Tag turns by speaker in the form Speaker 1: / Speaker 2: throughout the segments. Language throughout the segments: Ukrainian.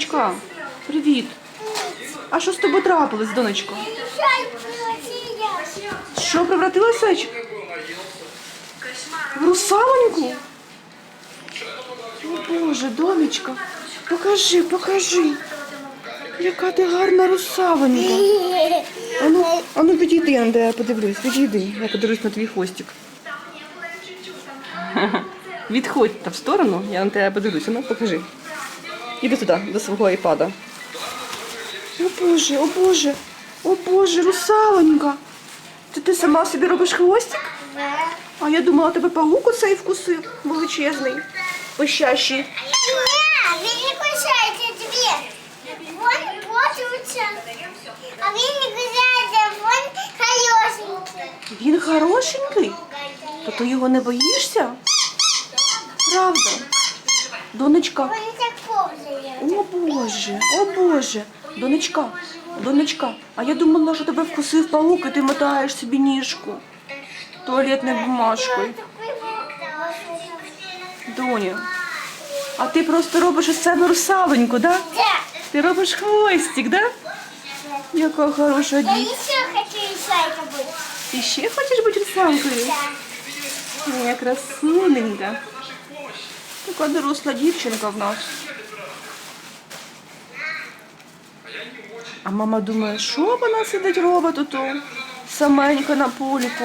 Speaker 1: Донечка, привіт. А що з тобою трапилось, донечко? Що превратилася? В русалоньку? О Боже, донечка, покажи, покажи. Яка ти гарна русалонька. Ану, ану підійди, я на подивлюсь, підійди. Я подивлюсь на твій хвостик. Відходь та в сторону, я на тебе подивлюсь, ну покажи. Іди туди, до свого айпада. О Боже, о Боже, о Боже, русалонька. Це ти сама собі робиш хвостик? А я думала, тебе паук оцей вкусив величезний, пищащий.
Speaker 2: Не, вы не кусаете дверь. Вон плачутся. А вы не кусаете, вон колесенький.
Speaker 1: Він хорошенький? То ти його не боїшся? Правда? Донечка. О Боже, о Боже. Донечка, донечка, а я думала, що тебе вкусив паук, і ти мотаєш собі ніжку туалетною бумажкою. Доня, а ти просто робиш із себе русалоньку, да? Ти робиш хвостик, да? Яка хороша
Speaker 2: Я
Speaker 1: дівчинка.
Speaker 2: еще хочу рисайка быть.
Speaker 1: Ти ще хочеш бути русалкою?
Speaker 2: Да.
Speaker 1: Моя красуненька. Така доросла дівчинка в нас. А мама думає, що вона сидить робить тут саменька на поліку.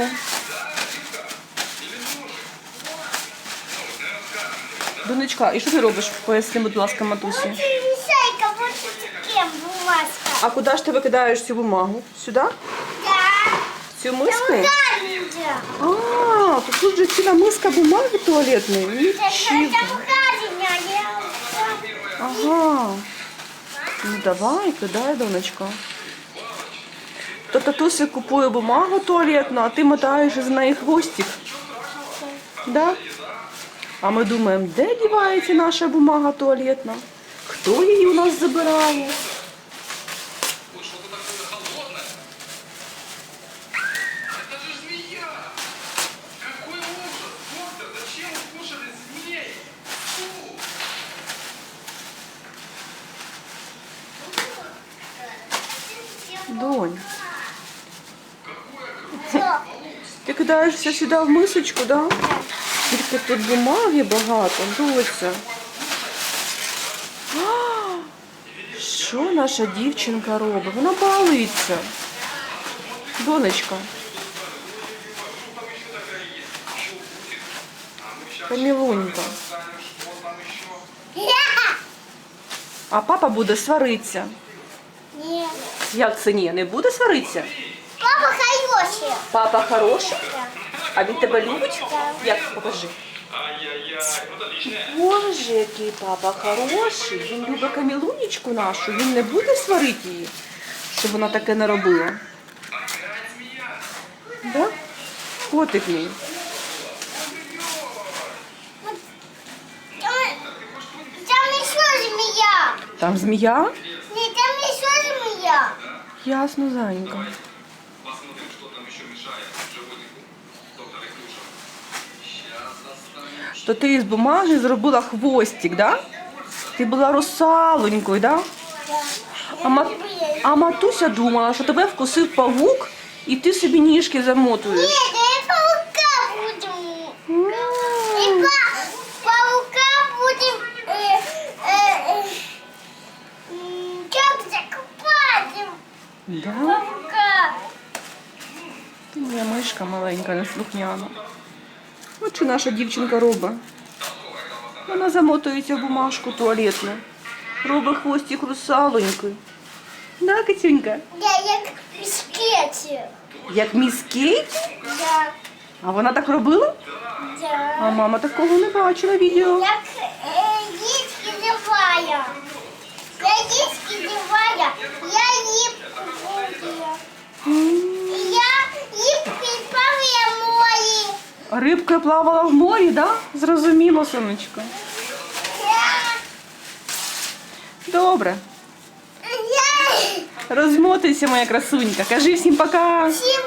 Speaker 1: Донечка, і що ти робиш? Поясни, будь ласка, матусі. А куди ж ти викидаєш цю бумагу? Сюди? Цю миску? А, то тут же ціла миска бумаги туалетної. Нічого. Ага. Ну давай, кидай, донечка. То татуся купує бумагу туалетну, а ти мотаєш із неї хвостик. Да? А ми думаємо, де дівається наша бумага туалетна? Хто її у нас забирає? Донь, ти кидаєш все сюди в мисочку, да? Тільки тут бумаги багато, доця. Що наша дівчинка робить? Вона балується. Донечка. Камілунька. А папа буде сваритися.
Speaker 2: Нет.
Speaker 1: Як це ні? Не буде сваритися?
Speaker 2: Папа хороший.
Speaker 1: Папа хороший, а він тебе любить? Як покажи. Боже, який папа хороший. Він любить камілунечку нашу. Він не буде сварити її, щоб вона таке не робила. Да? Котик мій.
Speaker 2: Там, там змея.
Speaker 1: Там змія?
Speaker 2: Нет, там еще змея.
Speaker 1: Ясно, зайка.
Speaker 3: Посмотрим, что там еще мешает животику. Доктор Иклюша.
Speaker 1: То ти із бумаги зробила хвостик, да? Ти була русалонькою, да? А, ма... а матуся думала, що тебе вкусив павук, і ти собі ніжки замотуєш.
Speaker 2: Паука.
Speaker 1: Ти моя мишка маленька, неслухняна. От що наша дівчинка робить. Вона замотується в бумажку туалетну. Робить хвостик русалонькою. Да, Катюнька?
Speaker 2: Я як скетчі.
Speaker 1: Як міс Кейт?
Speaker 2: Да,
Speaker 1: А вона так робила?
Speaker 2: да.
Speaker 1: А мама такого не бачила відео.
Speaker 2: Як е, їстки дивая. Я їстки дивая. Я
Speaker 1: Рибка плавала в морі, да? Зрозуміло, сонечко. Добре. Розмотайся, моя красунька. Кажи всім пока.
Speaker 2: всім